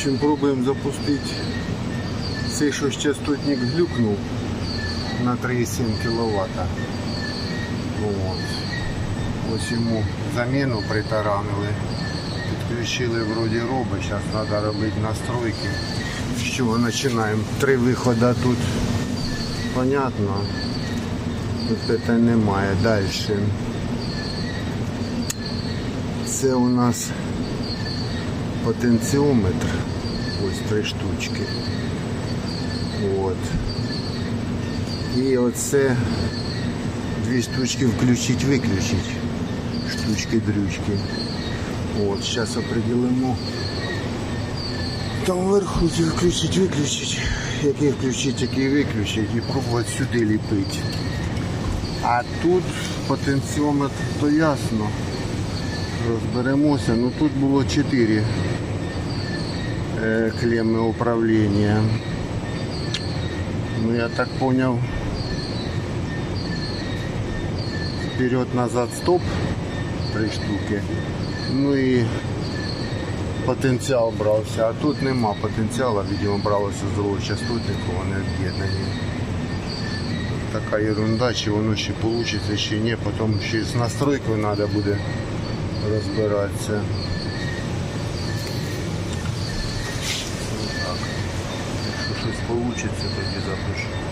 общем, пробуємо запустити цей, що частотник глюкнув на 3,7 кВт. От. Ось йому заміну притаранили. Підключили вроді робить. Зараз треба робити настройки. Чого починаємо? Три виходи тут. Понятно. Тут питань немає. Далі. Це у нас потенціометр. Ось три штучки. От. І оце дві штучки включить-виключить. Штучки-дрючки. От, зараз определимо. Там вверху включить, виключить. Який включить, який виключить і пробувати сюди ліпити. А тут потенціометр, то ясно. Розберемося. Ну тут було 4 е, клеми управління. Ну я так понял. Вперед-назад стоп. Три штуки. Ну і потенціал брався. А тут нема потенціалу, видимо, бралося з другого частотника, вони об'єднані. Така ерунда, чи воно ще вийде, чи ні, потім ще з настройкою треба буде. Щось тоді запишу.